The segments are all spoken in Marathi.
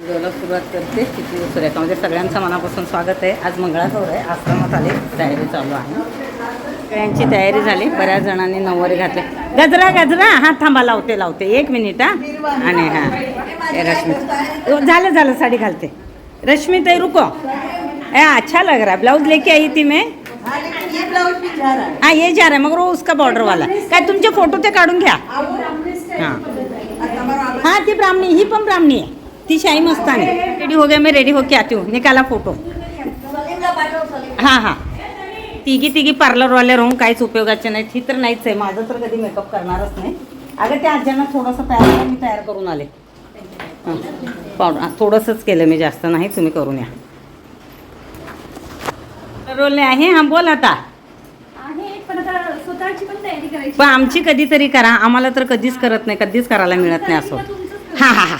व्हिडिओला सुरुवात करते. किती सुरेखामध्ये म्हणजे सगळ्यांचं मनापासून स्वागत आहे. आज मंगळागौर आहे. आश्रमात आले. तयारी चालू आहे. सगळ्यांची तयारी झाली. बऱ्याच जणांनी नऊवारी घातले गजरा गजरा. हां थांबा. लावते लावते. एक मिनिट हां. आणि हां. रश्मी. झालं झालं. साडी घालते. रश्मी ते रुको. ए अच्छा लग रहा. है ब्लाउज लेके आई थी मैं. हाँ ये जा रहा है. मगर वो उसका बॉर्डर वाला काय तुमचे फोटो ते काढून घ्या. हां. हां ती ब्राह्मणी. ही पण ब्राह्मणी आहे. शाही मस्तानी. रेडी हो गया मैं रेडी होके आती हूँ. निकाला फोटो. हां हां. तिघी तिघी पार्लरवाले राहून काहीच उपयोगाचे नाही. ही तर नाहीच आहे. माझं तर कधी मेकअप करणारच नाही. अगं त्या आज्यांना थोडंसं तयार मी तयार करून आले. हां. पावडर थोडंसंच केलं मी जास्त नाही. तुम्ही करून या. रोलने आहे? हां बोल आता. पण आमची कधीतरी करा. आम्हाला तर कधीच करत नाही. कधीच करायला मिळत नाही असं. हां हां हां.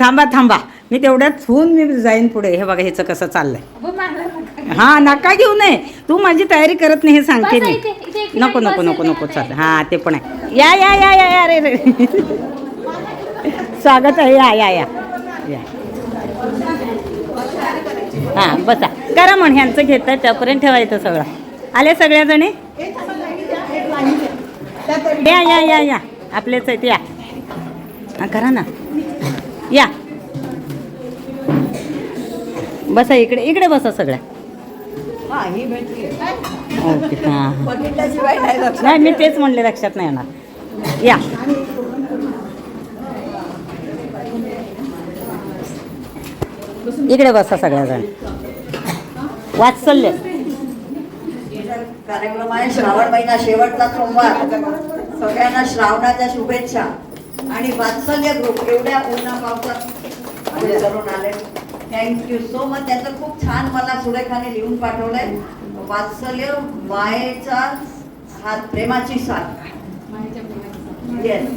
थांबा थांबा. मी तेवढ्यात होऊन मी जाईन पुढे. हे बघा ह्याचं कसं चाललंय. अगं, मला नका. हां नका घेऊ नये. तू माझी तयारी करत नाही हे सांगते बसा मी. इथे, इथे एक नको मिनिट नको नको नको. चाल हां ते पण आहे. या या या या या रे रे. स्वागत आहे. या या या. या. हां बसा. करा म्हण ह्यांचं घेतं त्यापर्यंत ठेवायचं सगळं. आले सगळ्याजणी? या या या या. आपलेच आहेत या. हां करा ना. या. बसा इकडे इकडे बसा सगळ्या. ओके हां नाही मी तेच म्हणले लक्षात नाही येणार. या. इकडे बसा सगळ्याजण. वात्सल्य. कार्यक्रम आहे श्रावण महिना शेवटचा सोमवार. सगळ्यांना श्रावणाच्या शुभेच्छा. आणि वात्सल्य ग्रुप एवढ्या पूर्ण पावसात करून आले. थँक्यू सो मच त्याचं खूप छान मला सुरेखाने लिहून पाठवलंय. वात्सल्य मायेचा हात प्रेमाची साथ. येस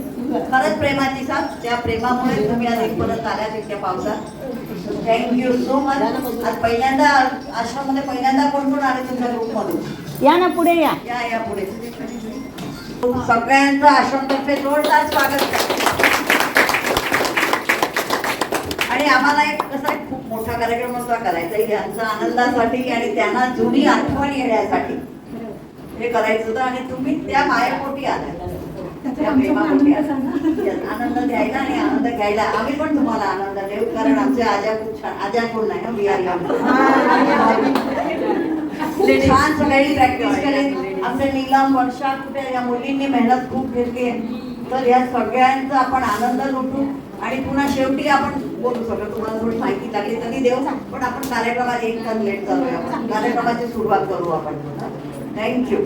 खरंच प्रेमाची साथ. त्या प्रेमामुळे तुम्ही आज एक परत आल्यात इतक्या पावसात. थँक्यू सो मच आज पहिल्यांदा आश्रममध्ये पहिल्यांदा कोण कोण आले तुमच्या ग्रुपमधून या ना पुढे या. या या पुढे. सगळ्यांचं आश्रमतर्फे जोरदार स्वागत करा. आणि आम्हाला एक कसा एक खूप मोठा कार्यक्रम होता करायचा. यांचा आनंदासाठी आणि त्यांना जुनी आठवण येण्यासाठी. हे करायचं होतं आणि तुम्ही त्या मायेपोटी आल्या आनंद द्यायला आणि आनंद घ्यायला. आम्ही पण तुम्हाला आनंद देऊ कारण आमच्या आज्या खूप छान आज्या कोण नाही ना बिहारी खूप छान सगळ्यांनी प्रॅक्टिस करेल. आमच्या नीलम वर्षा कुठे या मुलींनी मेहनत खूप घेतली. तर या सगळ्यांचा आपण आनंद लुटू आणि पुन्हा शेवटी आपण बोलू सगळं तुम्हाला थोडी माहिती लागली तरी देऊ पण आपण एक करूया. आपण कार्यक्रमाची सुरुवात करू आपण थँक्यू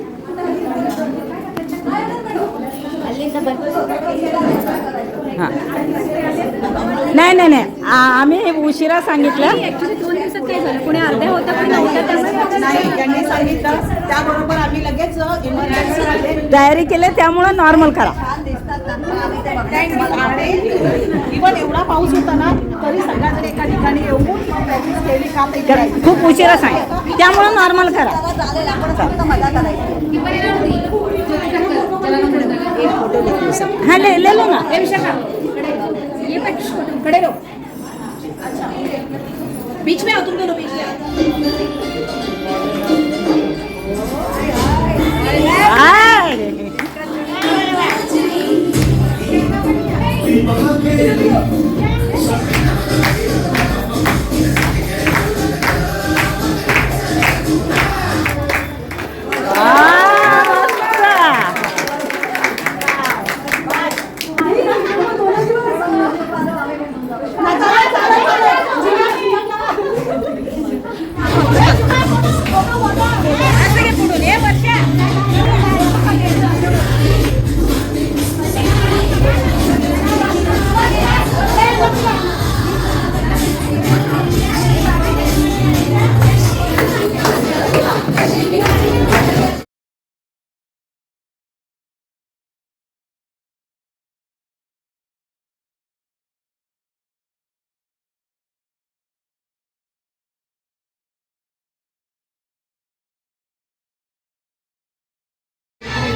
नाही नाही नाही. आ- आम्ही उशिरा सांगितलं. Actually दोन दिवसात काय झालं. कोणी अर्ध्या होता पण नाही त्यांनी सांगितलं. त्याबरोबर आम्ही लगेच तयारी केली त्यामुळं नॉर्मल करा. इव्हन एवढा पाऊस होता ना तरी सगळ्याजण एका ठिकाणी येऊन प्रॅक्टिस केली का ते खूप उशिरा सांग त्यामुळं नॉर्मल करा. चला, चालेल आपण फक्त मजा करायची. हां ले ले लो ना. रहो अच्छा बीच में आओ तुम दोनों बीच में आओ हाय. वा,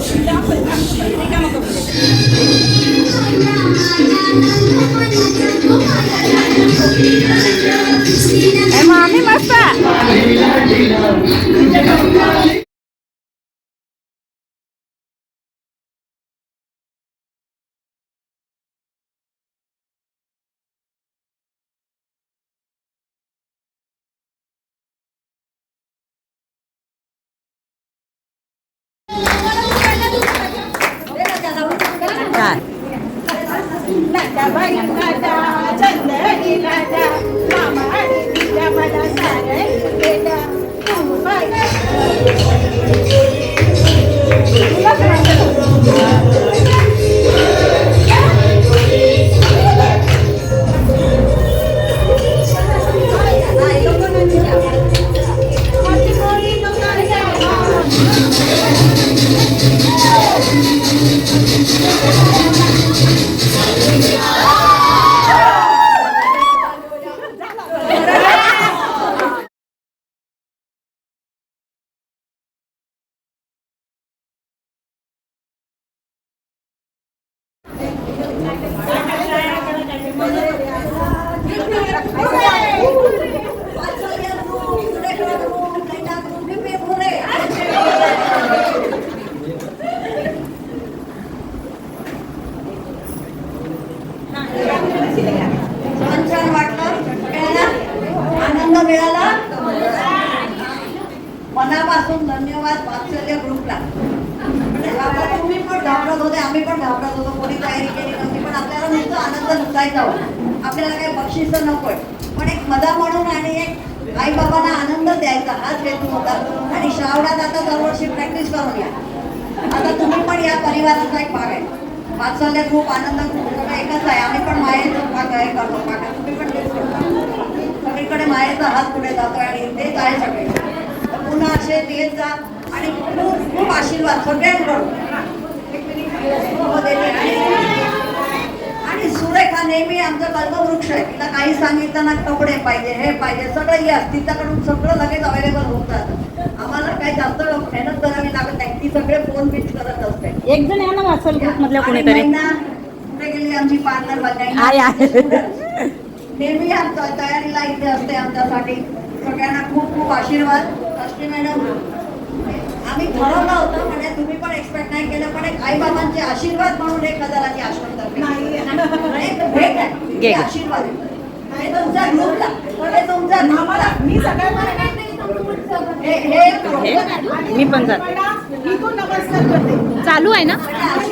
साखर. ए, आणि तेच आहे सगळे. पुन्हा असे देत जा आणि खूप खूप आशीर्वाद सगळ्यांकडून. आणि सुरेखा नेहमी आमचा कल्पवृक्ष आहे. तिला काही सांगितलं ना कपडे पाहिजे हे पाहिजे सगळं येस तिच्याकडून सगळं लगेच अवेलेबल होत राहतं आम्हाला काही जास्त मेहनत करावी लागत नाही. ती सगळे फोन पिच करत असते. एक जण या ना वाचल मधल्या कोणीतरी. कुठे गेली? आमची पार्लर आहे. नेहमी आमच्या तयारीला इथे असते आमच्यासाठी. सगळ्यांना खूप खूप आशीर्वाद. कष्टी मॅडम आम्ही ठरवलं होतं म्हणजे तुम्ही पण एक्सपेक्ट नाही केलं पण एक आई बाबांचे आशीर्वाद म्हणून एक हजाराची आश्रम भेट आहे हे. आशीर्वाद हे तुमच्या ग्रुपला हे तुमच्या मी सगळ्यांना मी पण जाते. इथून नमस्कार करते. चालू आहे ना? आणि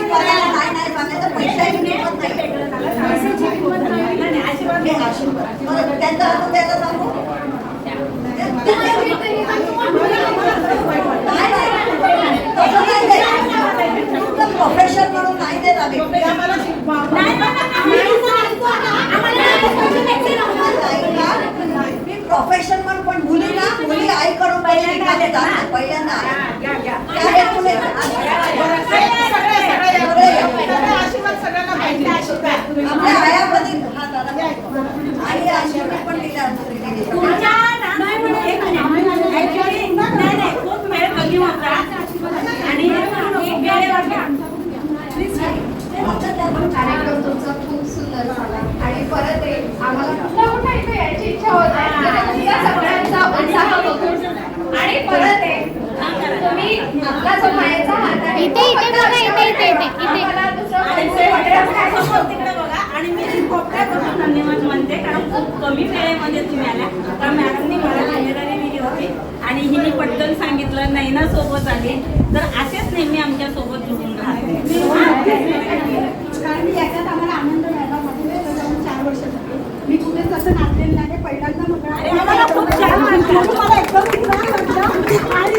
प्रोफेशन म्हणून नाही देत आम्ही आम्हाला शिकवा मी प्रोफेशन म्हणून पण मुलीला मुली निघाले जातात पहिल्यांदा त्या हेतूने आशीर्वाद सगळ्यांना पाहिजे आपल्या आयामध्ये हा दादा आई आशीर्वाद पण दिला कार्यक्रम तुमचा खूप सुंदर झाला आणि परत एक आम्हाला पुन्हा पुन्हा इथे यायची इच्छा होत आहे तर तुमचा सगळ्यांचा उत्साह बघून आणि परत एक तुम्ही आपला जो मायाचा हात आहे. इथे, इथे बघा, इथे, इथे, इथे, तिकडे बघा. आणि मी खूप धन्यवाद म्हणते कारण खूप कमी वेळेमध्ये तुम्ही आल्या. कारण मॅडमनी मला जिम्मेदारी दिली होती आणि हिने पटकन सांगितलं नैना सोबत आली तर असेच नेहमी आमच्यासोबत जुळून राहते. कारण मी याच्यात आम्हाला आनंद मिळाला माझे तिथं जाऊन चार वर्ष झाली. मी कुठेच असं नाचलेलं नाही पहिल्यांदा म्हटलं मला खूप छान वाटलं. मला एकदम उत्साह वाटला. आणि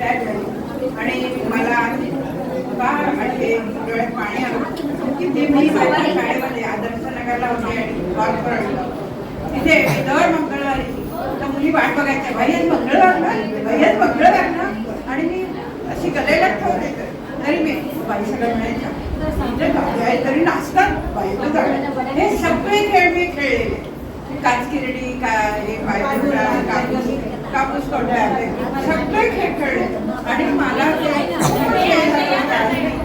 रिटायर झाली आणि मला का आणि डोळ्यात पाणी आलं. की ते मी माझ्या शाळेमध्ये आदर्श नगरला होते आणि कॉर्पोरेटला तिथे दर मंगळवारी त्या मुली वाट बघायच्या. भैयाच मंगळवार ना भैयाच मंगळवार ना? आणि मी अशी गलेला ठेवते तरी मी बाई सगळं म्हणायच्या तरी नाचतात. बाईला हे सगळे खेळ मी खेळलेले. काचकिरडी का हे पायपुरा कापूस. कापूस कोंड्या सगळे खेळ खेळले आणि मला ते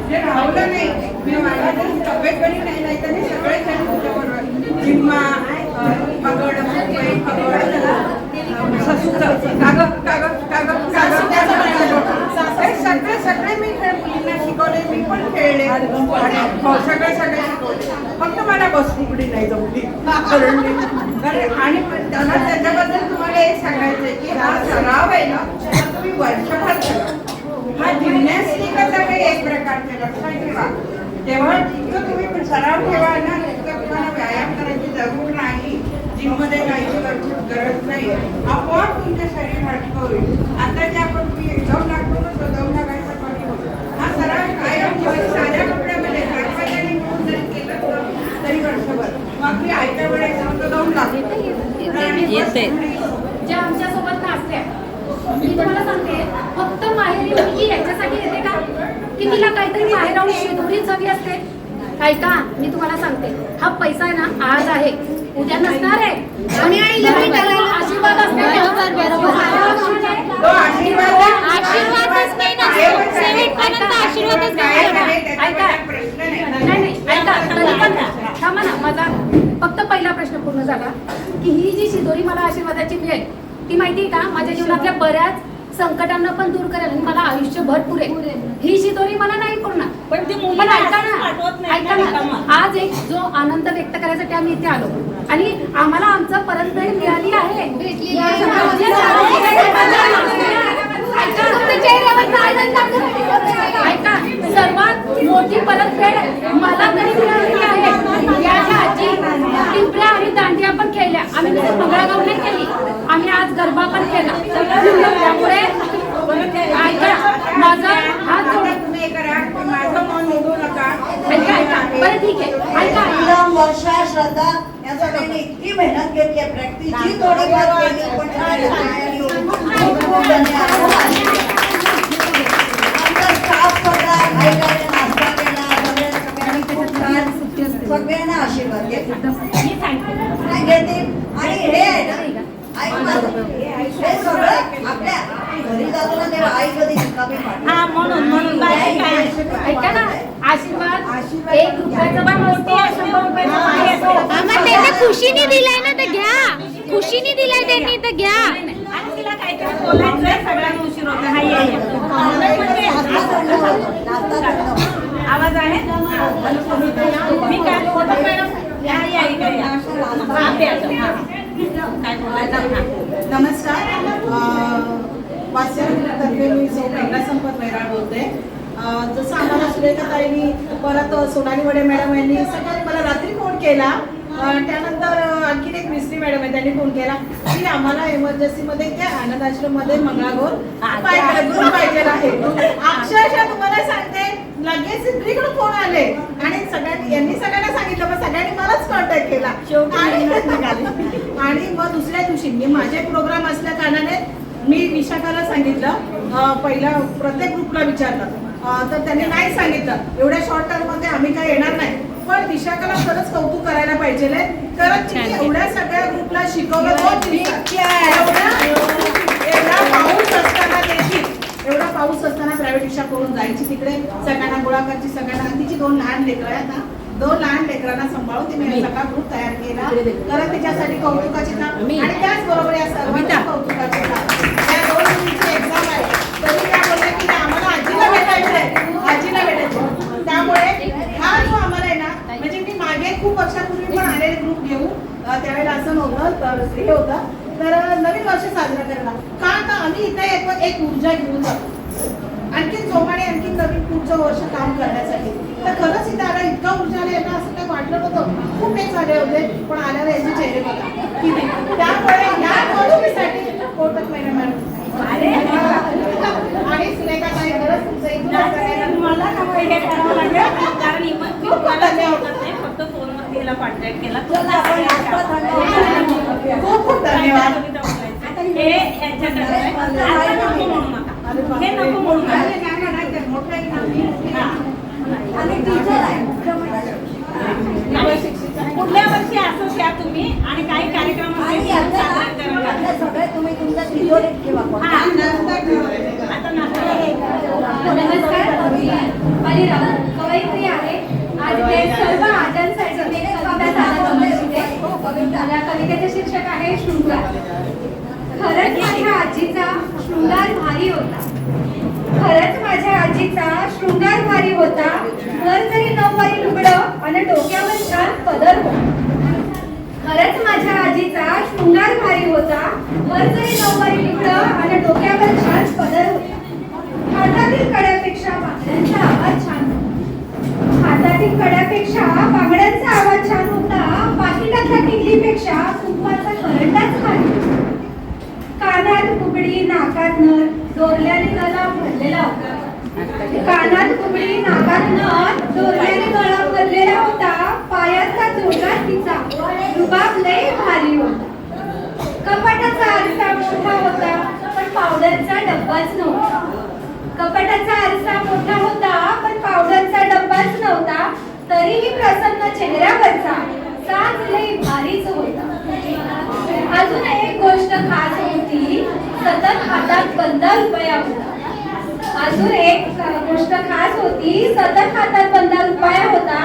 जे नाही मी मला तर तब्येत बरी नाही नाही तर मी सगळे खेळ तुझ्याबरोबर जिम्मा पगड मुंबई पगड कागद कागद कागद कागद हे सगळे सगळे मी खेळ मुलींना शिकवले मी पण खेळले. आणि हो, सगळे सगळे शिकवले. फक्त मला बस फुगडी नाही जमली. कारण- आणि त्यांना त्याच्याबद्दल हे सांगायचंय की हा सराव आहे ना तुम्ही वर्षभर करा. हा जिम्नॅस्टिकच आहे एक प्रकारचे लक्षात ठेवा. तेव्हा जितकं तुम्ही सराव ठेवा ना तितकं तुम्हाला व्यायाम करायची जरूर नाही. जिममध्ये जायची गरज नाही. आपोआप तुमचं शरीर हटकं होईल. आता जे आपण तुम्ही एकदम लागतो ना तो दोन लागायचा कमी होईल. हा सराव कायम साध्या कपड्यामध्ये काठपाट्याने मिळून जरी केलं तरी वर्षभर. मग मी आयत्या वेळेस दोन लागतो येते. ज्या आमच्यासोबत नाचत्या मी तुम्हाला सांगते फक्त माहेरी मुलगी याच्यासाठी येते का? की तिला काहीतरी माहेराहून शिदोरीच हवी असते? ऐका मी तुम्हाला सांगते हा पैसा आहे ना आज आहे. उद्या नसणार आहे. आणि आशीर्वाद फक्त पहिला प्रश्न पूर्ण झाला की ही जी शिदोरी मला आशीर्वादाची मिळेल ती माहिती आहे का? माझ्या जीवनातल्या बऱ्याच संकटांना पण दूर करेल आणि मला आयुष्यभर पुरेल ही शिदोरी मला नाही पूर्ण पण ती पण ऐका ना ऐका ना. आज एक जो आनंद व्यक्त करायसाठी आम्ही इथे आलो. आणि आम्हाला आमचं परतफेड मिळाली आहे. सर्वात मोठी परतफेड मला तरी मिळाली आहे याच्या आजी पिंपल्या आणि दांडिया पण खेळल्या आम्ही नुसतं मंगळागाव नाही केली आम्ही आज गरबा पण केला त्यामुळे ऐका माझा हात बरं ठीक आहे ऐका वर्षा श्रद्धा यासाठी इतकी मेहनत घेतली प्रॅक्टिस जी थोडीफार Menghubungkan. अ, जसं आम्हाला सुरेखाताईंनी परत सोनाली वडे मॅडम यांनी सकाळी मला रात्री फोन केला. त्यानंतर आणखीन एक मिस्त्री मॅडम आहे त्यांनी फोन केला. की आम्हाला एमर्जन्सीमध्ये त्या आनंद आश्रममध्ये मंगळागौर पाहिजे आहे. अक्षरशः तुम्हाला सांगते लगेच सगळीकडे फोन आले. आणि सगळ्यांनी यांनी सगळ्यांना सांगितलं पण सगळ्यांनी मलाच कॉन्टॅक्ट केला. आणि मग दुसऱ्या दिवशी मी माझे प्रोग्राम असल्या कारणाने मी विशाखाला सांगितलं पहिला प्रत्येक ग्रुपला विचारलं तर त्यांनी नाही सांगितलं. एवढ्या शॉर्ट टर्ममध्ये आम्ही काही येणार नाही. पण विशाखाला खरंच कौतुक करायला पाहिजे कारण एवढ्या सगळ्या ग्रुपला शिकवलं. एवढा पाऊस असताना देखील एवढा पाऊस असताना प्रायव्हेट रिक्षा करून जायची तिकडे. सगळ्यांना गोळा करायची सगळ्यांना तिची दोन लहान लेकरं आहेत ना. दोन लहान लेकरांना सांभाळून तिने सगळा ग्रुप तयार केला. तर तिच्यासाठी कौतुकाची काम आणि त्याचबरोबर या सर्वांना कौतुकाची काम या दोन मुलींची एक्झाम आहे तरी त्या बोलल्या की आम्हाला आजीला भेटायचं आहे आजीला भेटायचं आहे. त्यामुळे हा जो आम्हाला आहे ना म्हणजे मी मागे खूप वर्षापूर्वी पण आलेले ग्रुप घेऊ त्यावेळेला असं नव्हतं तर हे होतं. तर नवीन वर्ष साजरा करायला का तर आम्ही इथे एक एक ऊर्जा घेऊन जातो आणखी जोमाने आणखी नवीन पुढचं वर्ष काम करण्यासाठी. तर खरंच इथे आला इतका उजाला येणार असं काही वाटलं नव्हतं. खूप हे झाले होते पण आल्यावर यांचे चेहरे बघा. किती त्यामुळे या गोष्टीसाठी कोटक महिना मॅडम. आणि सुरेखा ताई खरंच तुमचं इथून मला कारण इवन मी फक्त फोनवरती याला कॉन्टॅक्ट केला. खूप खूप धन्यवाद. हे यांच्याकडे आहे. आता नको. हे नको म्हणू नका. आणि टीचर आहे. पुढल्या वर्षी असंच या तुम्ही? आणि काही कार्यक्रम सगळे तुम्ही तुमच्या तिजोरीत ठेवा. आता नमस्कार. मी कवयित्री आहे. आज ते सर्व आजांसाठी मी एक कविता सादर करणार आहे या शीर्षक आहे शृंगार. खरंच माझ्या आजीचा शृंगार भारी होता. खरंच माझ्या आजीचा शृंगार भारी होता. वर जरी नऊवारी लुगडं आणि डोक्यावर छान पदर होता. खरंच माझ्या आजीचा शृंगार भारी होता. वर जरी नऊवारी लुगडं आणि डोक्यावर छान पदर होता. हातातील कड्यापेक्षा बाकड्यांचा आवाज छान हातातील कड्यापेक्षा बांगड्यांचा आवाज छान होता. पाकिटातल्या टिकलीपेक्षा कुंपाचा करंडाच खाली कानात कुबडी नाकात नर दोरल्याने गळा भरलेला होता. कानात कुबडी नाकात नर दोरल्याने गळा भरलेला होता. पायाचा जोडा तिचा रुबाब लय भारी होता. कपाटाचा आरसा मोठा होता पण पावडरचा डब्बाच नव्हता. कपाटाचा आरसा मोठा होता पण पावडरचा डब्बाच नव्हता तरीही प्रसन्न चेहऱ्यावरचा साज लई भारीच होता. अजून एक गोष्ट खास होती सतत हातात पंधरा रुपया होता. अजून एक गोष्ट खास होती सतत हातात पंधरा रुपया होता.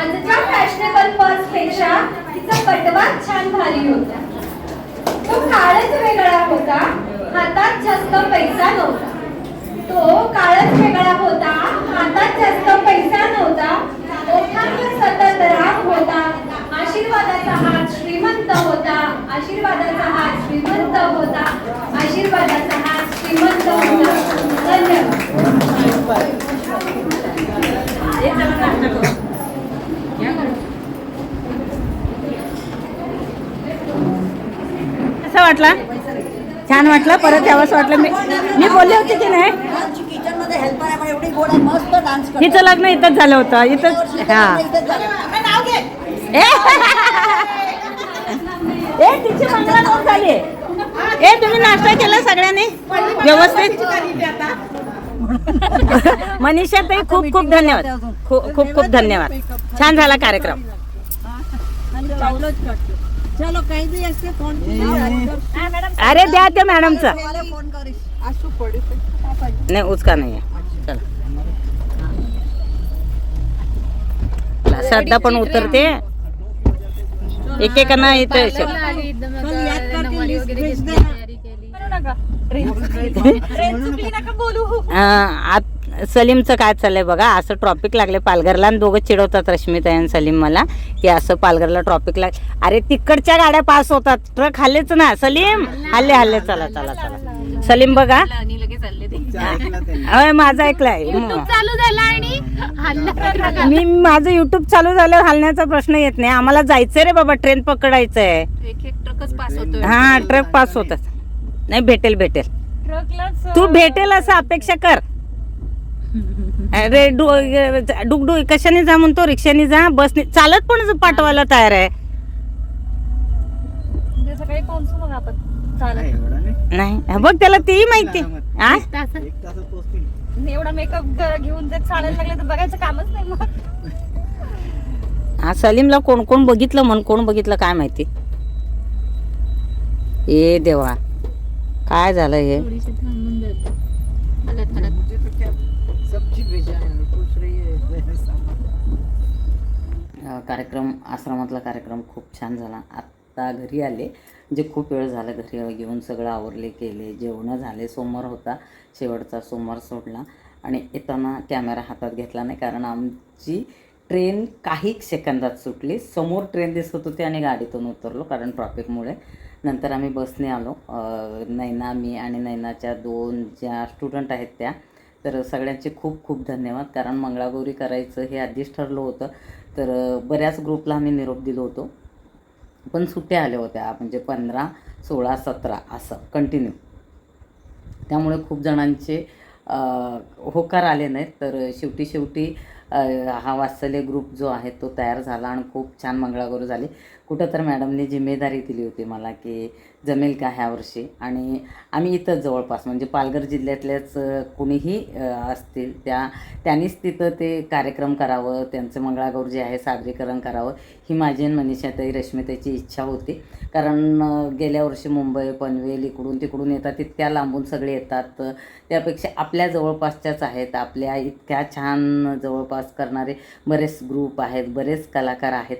आजच्या फॅशनेबल पर्सपेक्षा तिचा पटवाच छान भारी होता. तो काळच वेगळा होता हातात जास्त पैसा नव्हता तो काळच वेगळा होता हातात जास्त पैसा नव्हता ओठांवर सतत राग होता आशीर्वादाचा हात श्रीमंत होता आशीर्वादाचा हात श्रीमंत होता आशीर्वादाचा हात श्रीमंत होता धन्यवाद हे चला नाश्ता करू. कसा वाटला? छान वाटलं. परत यावंच वाटलं. मी मी बोलले होते की नाही? हिचं लग्न इथंच झालं होतं. इथंच हा. ए! झाली. ए तुम्ही नाश्ता केला सगळ्यांनी? व्यवस्थित? मनीषा ताई खूप खूप धन्यवाद. खूप खूप खूप धन्यवाद. छान झाला कार्यक्रम. चलो काही फोन अरे द्या त्या मॅडमचा फोन करीस नाही उचका नाही आहे. चला. श्रद्धा पण उतरते. एकेकांना इथे सलीमचं काय चाललंय बघा असं ट्रॉपिक लागले पालघरला आणि दोघं चिडवतात रश्मिता आणि सलीम मला की असं पालघरला ट्रॉपिक लाग अरे तिकडच्या गाड्या पास होतात ट्रक हल्लेच ना. सलीम हल्ले हल्ले चला चला चला. सलीम बघा. होय, माझं ऐकलंय चालू झाला आणि हल्ला मी माझं युट्यूब चालू झालं हलण्याचा प्रश्न येत नाही. आम्हाला जायचंय रे बाबा ट्रेन पकडायचंय. एक एक ट्रकच पास होतोय. हा ट्रक पास होतात नाही भेटेल भेटेल. तू भेटेल असं अपेक्षा कर. अरे डु डुकडू कशाने जा म्हणतो? रिक्षाने जा बसने चालत पण पाठवायला तयार आहे. सकाळी पोहोचू मग आपण. चालत. नाही बघ त्याला तेही माहिती. हा एवढा मेकअप घेऊन जर चालायला लागले तर बघायचं कामच नाही मग. हा सलीमला कोण कोण बघितलं म्हण कोण बघितलं काय माहिती? ए देवा. काय झालं हे? कार्यक्रम आश्रमातला कार्यक्रम खूप छान झाला. आत्ता घरी आले. जे खूप वेळ झाला घरी येऊन सगळं आवरले केले जेवणं झाले. सोमवार होता. शेवटचा सोमवार सोडला. आणि येताना कॅमेरा हातात घेतला नाही कारण आमची ट्रेन काही सेकंदात सुटली. समोर ट्रेन दिसत होती आणि गाडीतून उतरलो कारण ट्रॉफिकमुळे. नंतर आम्ही बसने आलो. नैना मी आणि नैनाच्या दोन ज्या स्टुडंट आहेत त्या तर सगळ्यांचे खूप खूप धन्यवाद. कारण मंगळागौरी करायचं हे आधीच ठरलं होतं. तर बऱ्याच ग्रुपला आम्ही निरोप दिलो होतो. पण सुट्ट्या आल्या होत्या म्हणजे पंधरा सोळा सतरा असं कंटिन्यू त्यामुळे खूप जणांचे होकार आले नाहीत. तर शेवटी शेवटी हा वात्सल्य ग्रुप जो आहे तो तयार झाला आणि खूप छान मंगळागौर झाली. कुठं तर मॅडमने जिम्मेदारी दिली होती मला की जमेल का ह्या वर्षी. आणि आम्ही इथंच जवळपास म्हणजे पालघर जिल्ह्यातल्याच कुणीही असतील त्या त्यांनीच तिथं ते कार्यक्रम करावं त्यांचं मंगळागौर जे आहे सादरीकरण करावं ही माझी आणि मनीषाताई रश्मिताईची इच्छा होती. कारण गेल्या वर्षी मुंबई पनवेल इकडून तिकडून येतात तितक्या लांबून सगळे येतात. त्यापेक्षा आपल्या जवळपासच्याच आहेत आपल्या इतक्या छान जवळपास करणारे बरेच ग्रुप आहेत बरेच कलाकार आहेत.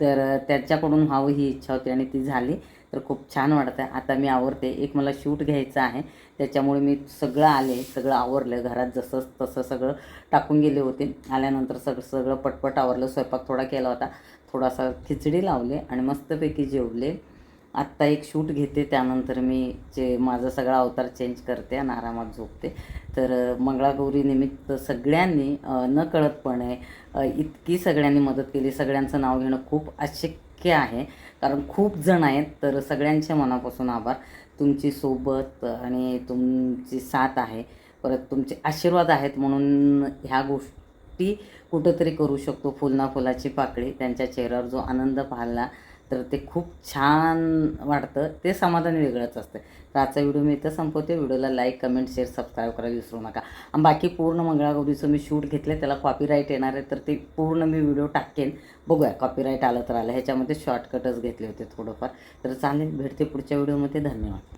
तर त्याच्याकडून त्यांच्याकडून व्हावं ही इच्छा होती आणि ती झाली. तर खूप छान वाटतं आहे आता मी आवरते. एक मला शूट घ्यायचं आहे. त्याच्यामुळे मी सगळं आले. सगळं आवरलं. घरात जसं तसं सगळं टाकून गेले होते. आल्यानंतर सगळं सगळं पटपट आवरलं. स्वयंपाक थोडा केला होता. थोडासा खिचडी लावले आणि मस्तपैकी जेवले. आत्ता एक शूट घेते त्यानंतर मी जे माझा सगळा अवतार चेंज करते आणि आरामात झोपते. तर मंगळागौरीनिमित्त मंगळागौरी निमित्त सगळ्यांनी नकळतपणे इतकी सगळ्यांनी मदत केली. सगळ्यांचं नाव घेणं खूप अशक्य आहे. कारण खूप जण आहेत तर सगळ्यांच्या मनापासून आभार. तुमची सोबत आणि तुमची साथ आहे. परत तुमचे आशीर्वाद आहेत म्हणून ह्या गोष्टी कुठंतरी करू शकतो. फुलना फुलाची पाकळी त्यांच्या चेहऱ्यावर जो आनंद पाहिला तर ते खूप छान वाटतं. ते समाधान वेगळंच असतं. तर आजचा व्हिडिओ मी इथं संपवते. व्हिडिओला लाईक कमेंट शेअर सबस्क्राईब करायला विसरू नका. आणि बाकी पूर्ण मंगळागौरीचं मी शूट घेतलं त्याला कॉपीराईट येणार आहे तर ते पूर्ण मी व्हिडिओ टाकेन. बघूया कॉपीराईट आलं तर आलं. ह्याच्यामध्ये शॉर्टकटच घेतले होते थोडंफार. तर चालेल भेटते पुढच्या व्हिडिओमध्ये. धन्यवाद.